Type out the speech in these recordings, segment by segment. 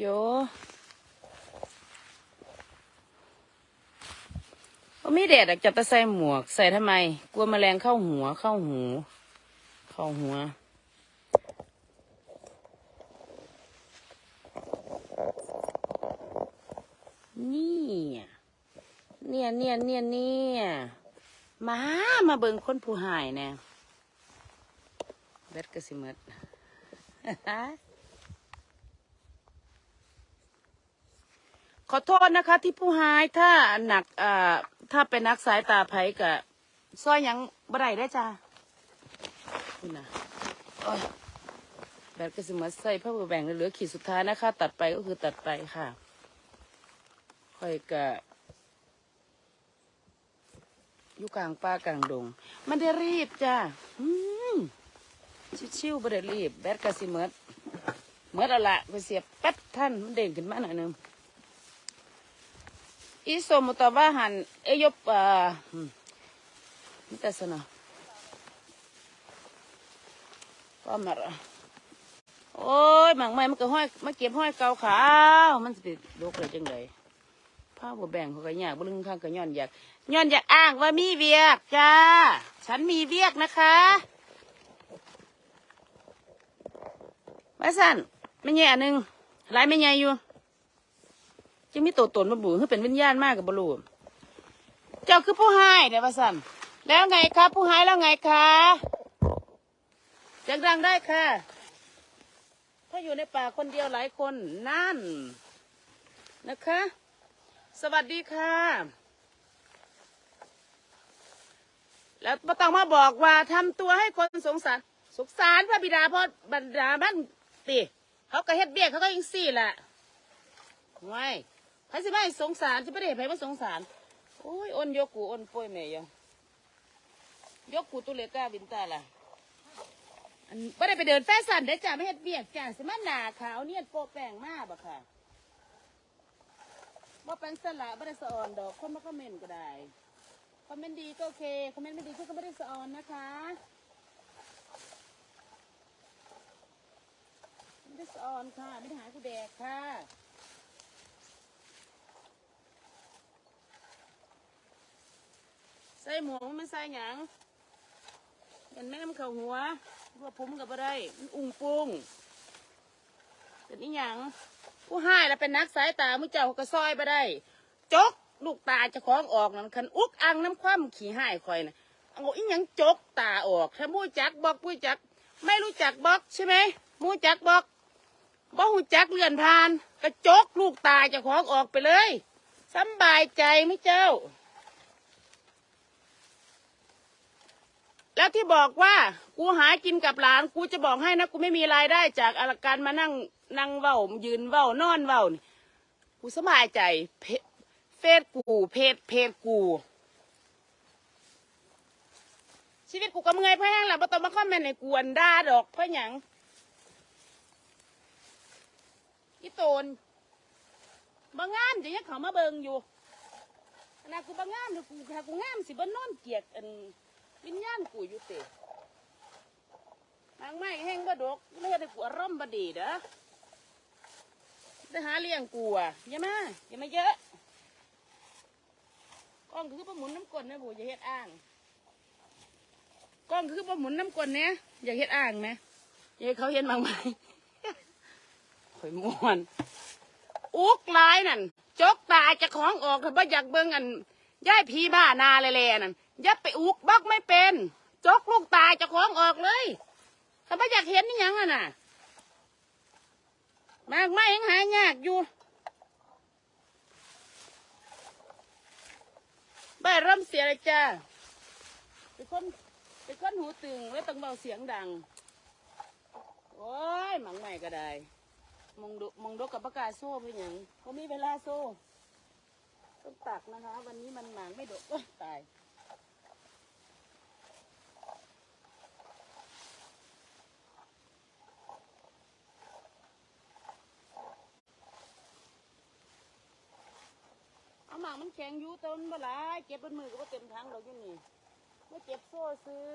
โยบ่มีแดดอะจะใส่หมวก ใส่ทำไม กลัวแมลงเข้าหัวเข้าหู เข้าหัวเนี่ยเนี่ยเนี่ยเนี่ยเนี่ยมามาเบิ่งคนผู้หายแน่เบ็ดกระสิมด ขอโทษนะคะ ที่ผู้หายถ้าหนักอ่าถ้าเป็นนักสายตาไผกะซอยหยังบ่ได้ได้อจ้าคุณนะโอ้ยแบดกระสิมดใส่ผ้าแบ่งเหลือขีดสุดท้ายนะคะ ตัดไปก็คือตัดไปค่ะ ค่อยกะอยู่กลางป่ากลางดง มันได้รีบจ้าอืมชิวๆบ่ได้รีบ แบดกระสิเมดเมดเอาละไปเสียบแป๊บท่านมันเด้งขึ้นมาหน่อยหนึง อีสมุตว่าหันเอยบอ่าอืมนี่แต่สนะก็มาโอ้ยหมังไม่มันก็ห้อยมาเก็บห้อยเกาขาวมันสิลกเลยจังไดผ้าบัวแบ่งเขาก็ยากบุลึงข้างก็ย้อนอยากย้อนอยากอ้างว่ามีเวียกจ้า ฉันมีเวียกนะคะมาสั่นไม่ใช่อันหนึ่งหลายไม่ใหญ่อยู่ จะมีตัวตนมาบูคือเป็นวิญญาณมากกับบลูเจ้าคือผู้ให้เดี๋ยวมาสั่นแล้วไงคะผู้ให้แล้วไงคะจังดังได้ค่ะ ถ้าอยู่ในป่าคนเดียวหลายคนนั่นนะคะ สวัสดีค่ะ แล้วมาต้องมาบอกว่าทำตัวให้คนสงสารสงสารพระบิดาเพราะบรรดาบ้านติเขาก็เฮ็ดเบี้ยเขาก็ยิงสี่แหละ ไม่ใครสิไม่สงสารจะไม่ได้เห็นใครมาสงสาร โอ้ยอ้นยกกูอ้นป่วยแม่ยังยกกูตุเลก้าวินตาล่ะอันไม่ได้ไปเดินแฟชั่นได้อจ้าไม่เฮ็ดเบียกจ้าสิมาหนาขาวเนี่ยโปะแป้งมากบ่ค่ะว่าเป็นสละไม่ได้สะออนดอกคนมาคอมเมนต์ก็ได้คอมเมนต์ดีก็โอเคคอมเมนต์ไม่ดีก็ไม่ได้สะออนนะคะไม่ได้สะออนค่ะไม่ได้หากูแดกค่ะ ใส่หมวกมันใส่หยังเห็นไหมมันเข่าหัวว่าผมกับอะไรมันอุ้งปุ้งเป็นอีหยังผู้ให้แล้วเป็นนักสายตามือเจ้าก็ซอยไปได้จกลูกตาจะคล้องออกนั่นคันอุกอังน้ำคว่ำขี่ให้คอยนะเอาอีหยังจกตาออกถ้ามู้จักบอกมู้จัก ไม่รู้จักบอกใช่ไหมมู้จักบอกบอกหูจักเลื่อนผ่าน กระจกลูกตาจะคล้องออกไปเลยสบายใจไหมเจ้า แล้วที่บอกว่ากูหากินกับหลานกูจะบอกให้นะกูไม่มีรายได้จากอาการมานั่งนั่งเว้ายืนเว้านอนเว้านี่กูสบายใจเพเฟซกูเพจเพจกู ชีวิตกูก็เมื่อยเพราะหยังล่ะบ่ต้องมาคอมเมนต์ในกวนด่าดอกเพราะหยังอีโตนบางงามจะยังเขามาเบิงอยู่ขนาดกูบางงามเดี๋ยวกูถ้ากูงามสิบ่นอนเกียกอัน วิญญาณกูอยู่เตะนางไม้แห้งบ่ดกเลือดกูอารมณ์บ่ดีเด้อได้หาเลี้ยงกูอะอย่ามาอย่ามาเยอะกล้องคือประหมุนน้ำกลนนะบูอย่าเฮ็ดอ่างกล้องคือประหมุนน้ำกลนเนี่ยอย่าเฮ็ดอ่างนะอย่าเขาเห็นบางไหมข่อยม่วนอุกหลายนั่นจกตาจะของออกเขาบ่อยากเบิ่งอันย่ายพีบ้านาแล่ๆนั่น อย่าไปอุกบักไม่เป็นจกลูกตายจะคล้องออกเลยถ้าไม่อยากเห็นนี่ยังอะน่ะมากไม่ยังหายากอยู่บ้าเริ่มเสียเลยจ้าเป็นคนเป็นคนหูตึงแล้วต้องเบาเสียงดัง โอ้ยหมังใหม่ก็ได้มองดูมองดูกับประกาศโซ่เป็นอย่างเขามีเวลาโซ่ต้องตักนะคะ วันนี้มันหมางไม่ดกโอ๊ยตายาหมากมันแข็งอยู่ต้นบ่หลายเก็บบนมือก็บ่เต็มถังดอกอยู่นี่ไม่เก็บโซ่ซื้อ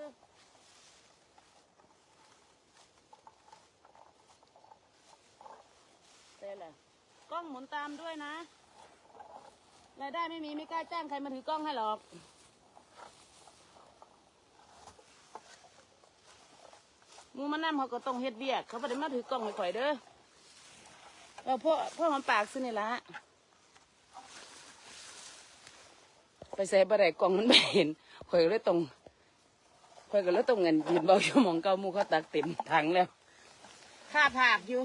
แต่ละกล้องหมุนตามด้วยนะรายได้ไม่มีไม่กล้าจ้างใครมาถือกล้องให้หรอกมูมันนั่เขาก็ต้องเฮ็ดเบียกเขาไม่ได้มาถือกล้องให้ข่อยเด้อเออพ่อพ่อหอมปากซื้อนี่ละ ไปใส่บะไรกล้องมันไม่เห็นข่อยก็เลยตรงข่อยก็เลยตรงเงินยืนเบาชั่วโมงเก้าหมูเขาตักเต็มถังแล้วค่าผากอยู่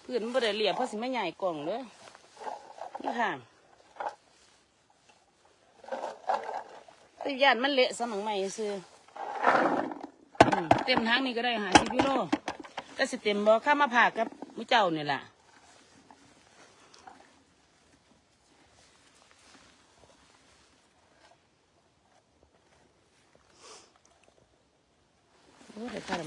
เพื่อนมันบ่ได้เรียบเพราะสิไม่ใหญ่กล่องเลยนี่ค่ะแต่ยานมันเละสมังใหม่ซื้ออืมเต็มทั้งนี่ก็ได้หาสิกิโลก็สิเต็มบ่ข้ามาผากกับมุเจ้านี่แหละโอ้แต่ข้าดำ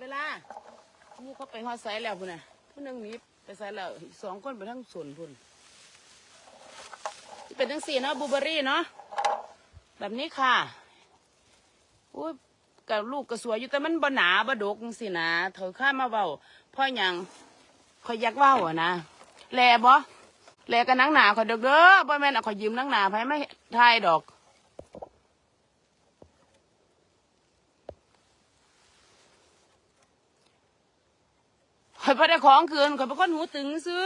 เวลาหมูเขาไปหอดไซแล้วพุ่นน่ะผู้หนึงหนีไปไซแล้วสองคนไปทั้งสวนพุ่นเป็นทั้งสี่เนาะบูเบอรี่เนาะแบบนี้ค่ะอุ้ยกับลูกก็สวยอยู่แต่มันบ่หนาบ่ดกจังสินะเถอข้ามาเว้าพ่อหยัง คอยอยากเว้าอะนะแลบ่แลกับนังหนาคอยเด้อเด้อบ่แม่นเอาคอยยืมนังหนาไผไม่ทายดอกคอยบ่ได้ของคืนคอยเป็นคนหูตึงซื้อ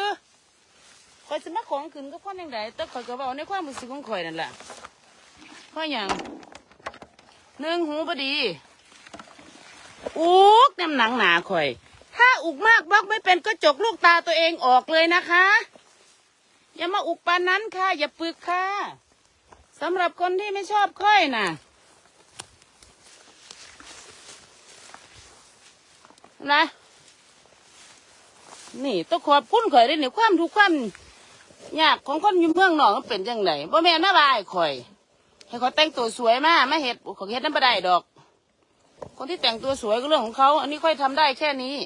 คอยสิมาของคืนก็คนจังไดแต่คอยก็เว้าในความรู้สึกของคอยนั่นแหละเพ่อหยังหนึ่งหูพอดี อุกน้ำหนังหนาข่อย ถ้าอุกมากบล็อกไม่เป็นก็จกลูกตาตัวเองออกเลยนะคะ อย่ามาอุกปานนั้นค่ะ อย่าปึกค่ะสำหรับคนที่ไม่ชอบค่อยน่ะนะนี่ต้องขอบคุณข่อยด้วยนี่ความทุกข์ความยากของคนอยู่เมืองนอกมันเป็นจังไงบ่แม่นน่าบายข่อย ให้เขาแต่งตัวสวยมากไม่เห็ดเขาเห็ดนั้นไม่ได้ดอก คนที่แต่งตัวสวยก็เรื่องของเขา อันนี้ค่อยทำได้แค่นี้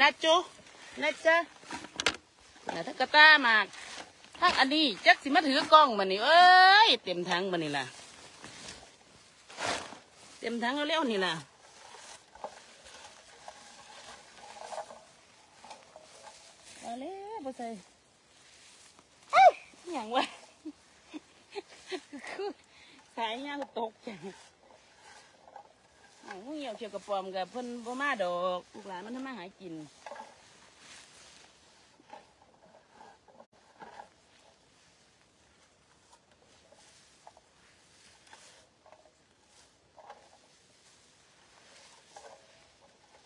นะจ๊ะนะจ๊ะนะถ้ากระต้ามากทั้งอันนี้จักสิมาถือกล้องมันนี่เอ้ยเต็มทั้งมันนี่ล่ะ เต็มทั้งเร็วๆนี่ล่ะเอาเลยบ่ใส่เอ้ยอย่างวะคือสายยางตกจัง งเหี่ยวเกี่ยวกับปอมกับเพิ่นบ่มาดอกลูกหลานมันทำมาหากิน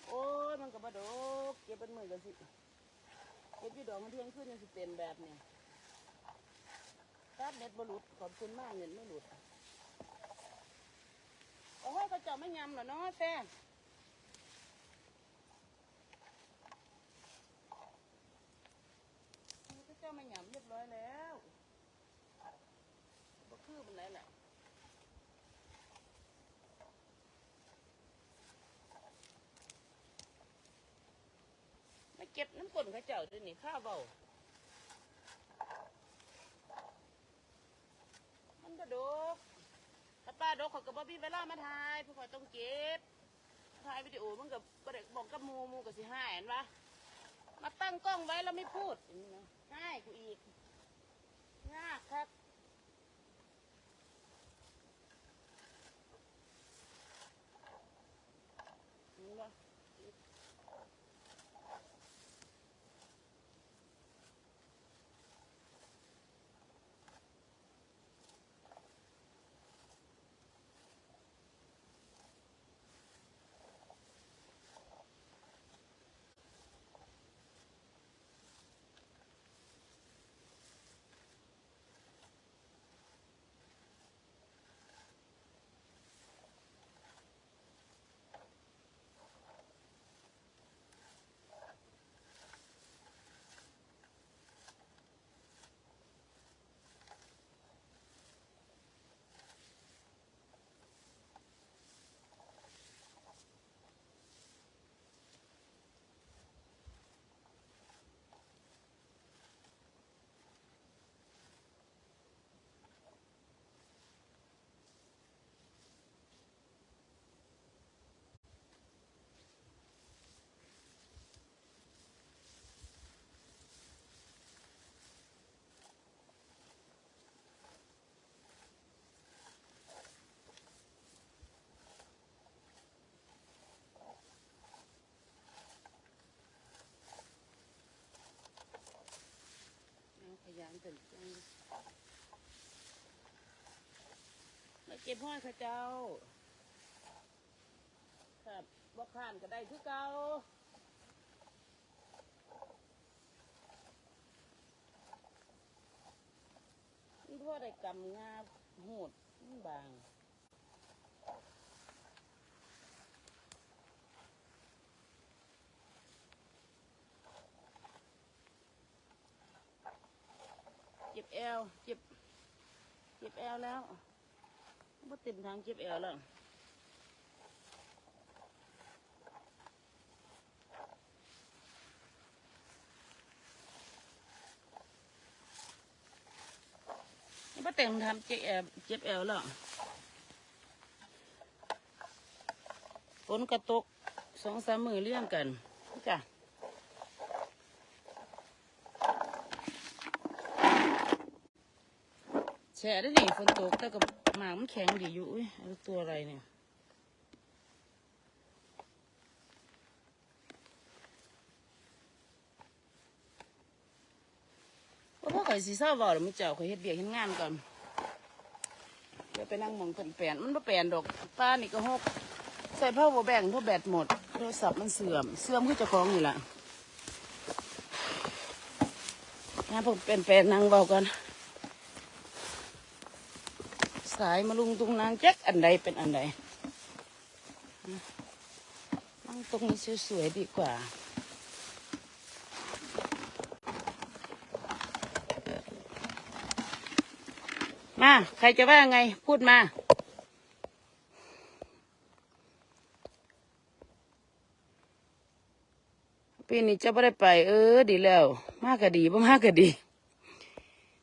โอ้ยมันก็บ่ดอกเก็บเป็นมือกันสิเก็บอยู่ดอกมันเที่ยงขึ้นยังสิเป็นแบบนี้ตัดเน็ตบหลุดขอบคุณมากเงินไม่หลุด โอ้ยเขาเจะไม่ยำเหรอเนาะแฟนเขาเจ้าไม่ยำเรียบร้อยแล้วก็คือเป็นไรแหละมาเก็บน้ำกลนเขาเจ้าด้วยนี่ข้าวเบามันก็ดก ถ้าป้าดกเขาก็บ่มีเวลามาถ่ายเพราะเขาต้องเก็บถ่ายวิดีโอมันกับกระเด็กบอกกับหมูหมูกับสิห้าเห็นปะมาตั้งกล้องไว้แล้วไม่พูดอย่างนี้นะให้กูอีกยากครับ มาเก็บห้อยข้าเจ้าครับบ่ข้านก็ได้คือเก่าอีพ่อได้กำงาหูดบาง บแอวเจ็บเจ็บแอวแล้วบ่เต็มทางเจ็บแอวแล้วบ่เต็มทำเจ็บแอวเจ็บแอวแล้วฝนกระตกสองสามมือเลี่ยงกันจ้ะ แฉะได้ดิฝนตกแต่กับหมากมันแข็งดีอยู่อุ้ยตัวอะไรเนี่ยว่าพ่อข่อยสีเศร้าบ่หรือม่เจ้าข่อยเฮ็ดเบียกเฮ็ดงานก่อนเดี๋ยวไปนั่งมองเพิ่นแปลนมันบ่แปลนดอกป้านี่ก็หกใส่ผ้าบ่แบ่งเพราะแบตหมดโทรศัพท์มันเสื่อมเสื่อมคือเจ้าของนี่ละงานผมเป็นแปลนนั่งเบากัน สายมาลุงตรงนางแจ็คอันใดเป็นอันใดนั่งตรงนี้สวยๆดีกว่ามาใครจะว่าไงพูดมา ปีนี้จะไม่ได้ไป เออ ดีแล้ว มากก็ดีบ่มากก็ดี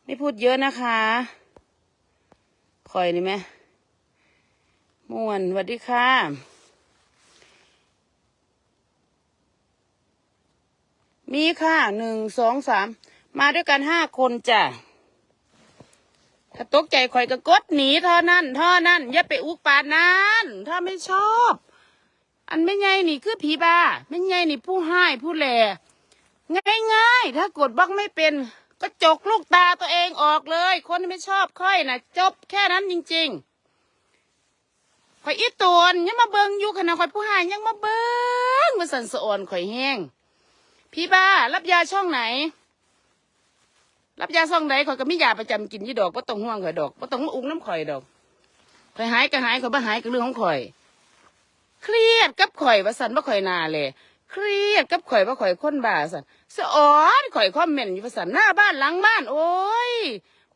ไม่พูดเยอะนะคะ คอยนี่ไหมม่วนสวัสดีค่ะมีค่ะหนึ่งสองสามมาด้วยกันห้าคนจ้ะถ้าตกใจคอยก็กดหนีเท่านั้นเท่านั้น อย่าไปอุกปานนั้นถ้าไม่ชอบ อันไม่ไงนี่คือผีบ้า ไม่ไงนี่ผู้ให้ผู้แหล่ง่ายๆ ถ้ากดบล็อกไม่เป็น ก็จกลูกตาตัวเองออกเลย คนที่ไม่ชอบค่อยนะจบแค่นั้นจริงๆข่อยอีตวนยังมาเบิงอยู่ขณะข่อยผู้หายยังมาเบิงมาสันสะอ่อนข่อยแห้งพี่บ้ารับยาช่องไหน รับยาช่องไหนข่อยก็มียาประจำกินยี่ดอกก็ต้องห่วงข่อยดอกก็ต้องมาอุ้งน้ำข่อยดอกข่อยหายก็หายข่อยบ่หายก็เรื่องของข่อย เครียดกับข่อยว่าสันว่าข่อยนาเลย เครียดกับข่อยว่าข่อยคนบ้าสันสะออนข่อยคอมเมนต์อยู่ว่าสันหน้าบ้านหลังบ้าน โอ้ย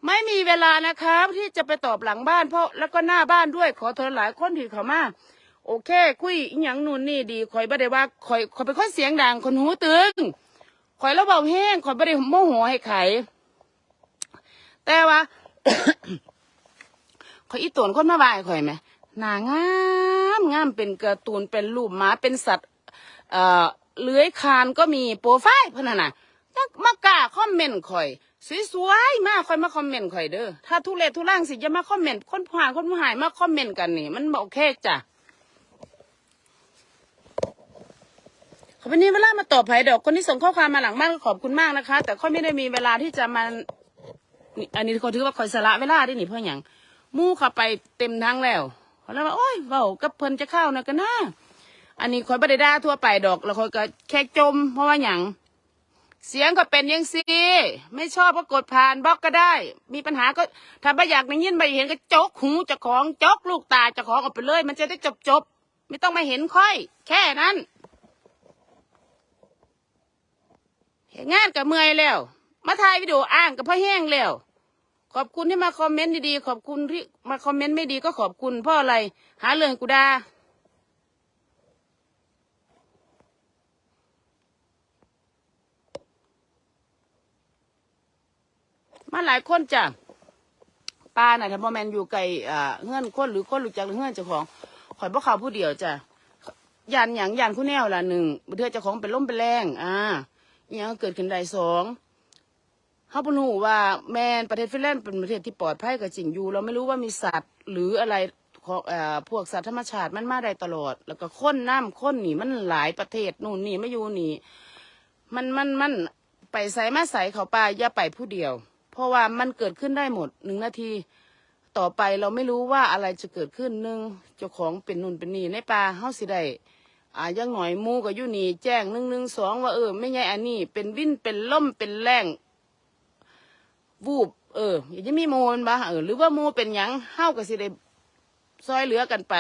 ไม่มีเวลานะครับที่จะไปตอบหลังบ้านเพราะแล้วก็หน้าบ้านด้วยขอโทษหลายคนที่เขามาโอเค คุยอหยังนู่นนี่ดีข่อยบ่ได้ว่าข่อยข่อยเป็นคนเสียงดังคนหูตึงข่อยแล้วเบาแห้งข่อยบ่ได้โมโหให้ไขแต่ว่าข่อยอีตวนคนมาบ่ายข่อยไหมหนางามงามเป็นการ์ตูนเป็นรูปหมาเป็นสัตว์ เอ่อเลื้อยคานก็มีโปรไฟล์เพื่นนน่ะจักมากล้าคอมเมนต์ข่อยสวยๆมากข่อยมาคอมเมนต์ข่อยเด้อถ้าทุเรศทุร่างสิอย่ามาคอมเมนต์คนผู้หายคนผู้หายมาคอมเมนต์กันนี่ มันบอกโอเคจ้ะขอบคุณนี่เวลามาตอบไผ่ดอกคนที่ส่งข้อความมาหลังบ้านก็ขอบคุณมากนะคะ แต่ค่อยไม่ได้มีเวลาที่จะมานี่อันนี้เขาถือว่าข่อยสละเวลาได้หนิเพื่ออย่างมู่เข้าไปเต็มทั้งแล้วเขาเลยว่าโอ้ยเบากับเพิ่นจะเข้านะกันนะ อันนี้คอยบไดด่าทั่วไปดอก แล้วคอยก็แค่จม เพราะว่าอย่างเสียงก็เป็นยังซีไม่ชอบก็กดผ่านบล็อกก็ได้ มีปัญหาก็ถ้าไม่อยากได้ยินไม่เห็นก็จกหูจะของจกลูกตาจะของออกไปเลย มันจะได้จบจบๆไม่ต้องมาเห็นค่อย แค่นั้นเห็นงานกับเมื่อยแล้ว มาถ่ายวิดีโออ้างกับพ่อแห้งแล้วขอบคุณที่มาคอมเมนต์ดีๆขอบคุณที่มาคอมเมนต์ไม่ดีก็ขอบคุณเพราะอะไร หาเรื่องกูด่า มาหลายคนจ้ะป้าน่ะถ้าบ่แมนอยู่ไกลอ่าเงื่อนคนหรือคนรู้จักหรือเงื่อนเจ้าของข่อยบ่เขาผู้เดียวจ้ะยันหยังยันคู่แนวละหนึ่งเทื่อเจ้าของเป็นล่มเป็นแรงอ่าอหยังเกิดขึ้นได้สองเฮาบ่รู้ว่าแมนประเทศฟินแลนด์เป็นประเทศที่ปลอดภัยก็จริงอยู่ เราไม่รู้ว่ามีสัตว์หรืออะไรของเอ่อพวกสัตว์ธรรมชาติมันมาได้ตลอด แล้วก็ค้นน้ำค้นหนีมันหลายประเทศนู่นนี่ไม่อยู่นี่มันมันมันไปใส่มาใส่เขาป่าอย่าไปผู้เดียว เพราะว่ามันเกิดขึ้นได้หมดหนึ่งนาที ต่อไปเราไม่รู้ว่าอะไรจะเกิดขึ้นหนึ่งเจ้าของเป็นนุ่นเป็นนี่ในป่าเฮาสิได้อ่ายังหน่อยมูกับยู่นี่แจ้งหนึ่งหนึ่งสองว่าเออไม่ใช่อันนี้ เป็นวินเป็นล่มเป็นแรงวูบ เอออย่าจะมีโมนบ้าเออหรือว่าโมเป็นหยังเฮาก็สิได้ซอยเหลือกันไป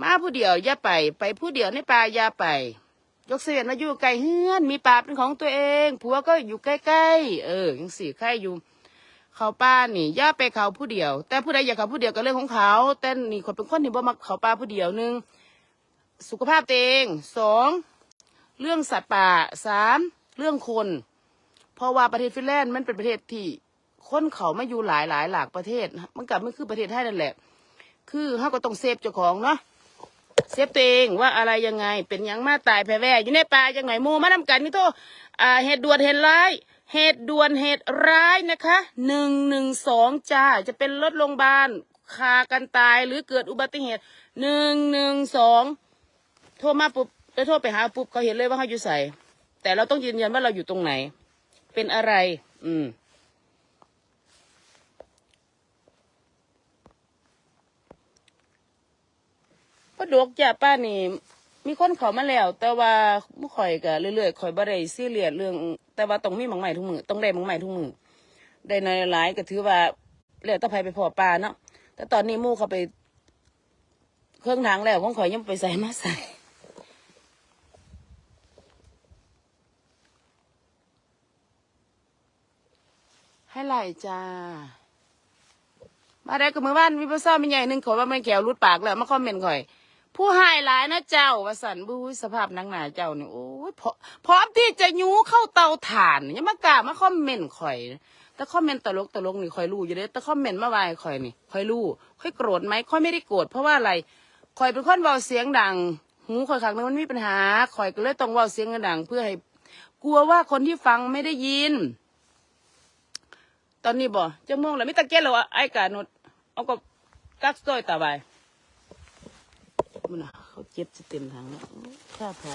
มาผู้เดียวอย่าไป ไปผู้เดียวในป่าอย่าไป ยกเสียนมาอยู่ไกลเฮือนมีป่าเป็นของตัวเอง ผัวก็อยู่ใกล้ๆเออยังสี่ใครอยู่ เขาป้านี่ย่าไปเขาผู้เดียว แต่ผู้ใดอยากเขาผู้เดียวก็เรื่องของเขาแต่นี่คนเป็นคนที่บ่มักเขาป้าผู้เดียวหนึ่งสุขภาพตัวเองสองเรื่องสัตว์ป่าสามเรื่องคน เพราะว่าประเทศฟินแลนด์มันเป็นประเทศที่คนเขาไมาอยู่หลายหลายหลากประเทศ มันกับมันคือประเทศไทยนั่นแหละ คือเขาก็ต้องเซฟเจ้าของเนาะ เซฟตัวเองว่าอะไรยังไง เป็นยังมาตายแพ้แว่อยู่ในป่าจังไหนหมูมานำกันนี่โตอ่าเหตุด่วนเหตุร้ายเหตุด่วนเหตุร้ายนะคะหนึ่งหนึ่งสองจ้าจะเป็นรถโรงพยาบาลคากันตายหรือเกิดอุบัติเหตุหนึ่งหนึ่งสองโทรมาปุ๊บแล้วโทรไปหาปุ๊บเขาเห็นเลยว่าเขาอยู่ใส่แต่เราต้องยืนยันว่าเราอยู่ตรงไหน เป็นอะไร อืม ก็ดกจ้ะป้านี่ มีคนเขามาแล้ว แต่ว่าม่ข่อยก็เรื่อยๆข่อยบ่ได้ซีเรียสเรื่อง แต่ว่าต้องมีหมังใหม่ทุกมือต้องได้หมังใหม่ทุกมือได้น้อยหลายก็ถือว่าแล้วแตะไผไปพอปลาเนาะแต่ตอนนี้หมู่เขาไป เครื่องทางแล้วของข่อยยังไปใส่มาใส่ ให้ไหลจ้า มาได้กับมือบ้านมีพระซ้อมมีใหญ่หนึ่งขอว่ามันแก้วรุดปากแล้วมาคอมเมนต์ข่อย ผู้ให้หลายนะเจ้าว่าสันบูสภาพนังหนาเจ้านี่โอ้ยพพร้อมที่จะยูเข้าเตาถ่านยังมากล้ามาคอมเมนต์ข่อย แต่คอมเมนต์ตลกตลกนี่ข่อยรู้อยู่เด้แต่คอมเมนต์มาวายข่อยนี่ข่อยรู้ข่อยโกรธไหมข่อยไม่ได้โกรธเพราะว่าอะไรข่อยเป็นคนเบาเสียงดัง หูข่อยขังนึงมันมีปัญหาข่อยก็เลยต้องเบาเสียงดัง เพื่อให้กลัวว่าคนที่ฟังไม่ได้ยิน ตอนนี้บ่จะม่วงแล้วมิตะเกียนแล้วอไอ้กาหนดเอาก็กักซอยตาบาย มันน่ะเขาเจ็บจะเต็มถังแล้วข้าผ่า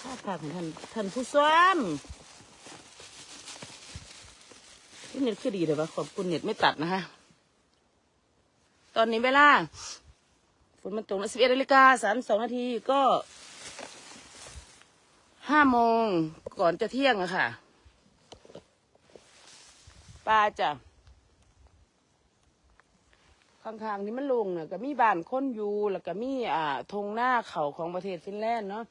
ข้าผ่าของท่านท่านผู้ซ้อมที่เน็ตคือดีเลยปะขอบคุณเน็ตไม่ตัดนะคะตอนนี้เวลาฝนมันตกแล้วสิบเอ็ดนาฬิกาสามสองนาทีก็ห้าโมงก่อนจะเที่ยงอะค่ะปลาจ้ะ ข้างๆนี่มันลงเนี่ยก็มีบ้านคนอยู่แล้วก็มีอ่าธงหน้าเขาของประเทศฟินแลนด์เนาะ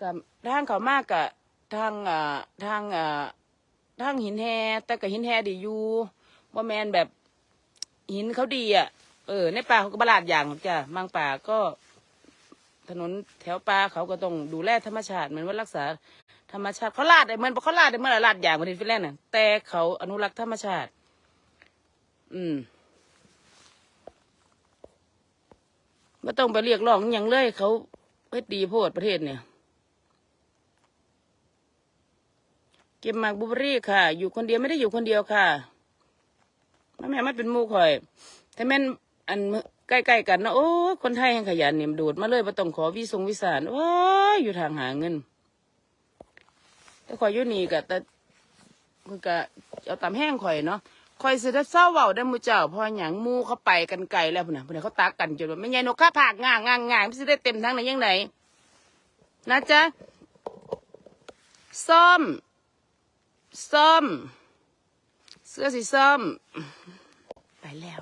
กับทางเขามากกับทางอ่าทางอ่าทางหินแฮแต่กับหินแฮดีอยู่ว่าแมนแบบหินเขาดีอะเออในป่าเขาก็บลาดอย่างจ้ะบางป่าก็ถนนแถวป่าเขาก็ต้องดูแลธรรมชาติเหมือนว่ารักษาธรรมชาติเขาลาดเหมือนเขาลาดได้เมือไหร่ลาดอย่างประเทศฟินแลนด์น่ะแต่เขาอนุรักษ์ธรรมชาติ อืม ไม่ต้องไปเรียกร้องอย่างเลยเขาเฮ็ดดีโพดประเทศเนี่ยเก็บหมากบลูเบรี่ค่ะ อยู่คนเดียวไม่ได้อยู่คนเดียวค่ะแม่แม่ไม่เป็นมูข่อยแต่แม่นอันใกล้ๆกันนะโอ้คนไทยแห่งขยันเนี่ยโดดมาเลยมาต้องขอวีสงวีสานว้ายอยู่ทางหาเงินแต่ข่อยอยู่นี่กะแต่คือก็เอาตามแห้งข่อยเนาะ คอยสิได้เศร้าเว้าได้หมูเจ้าพอหยังหมูเขาไปกันไกลแล้วพุ่นน่ะพุ่นน่ะเขาตักกันจนว่าไม่ใหญ่นกข้าผากง่างง่างง่างมันสิได้เต็มทั้งไหนยังไงนะจ๊ะส้มส้มเสื้อสีส้มไปแล้ว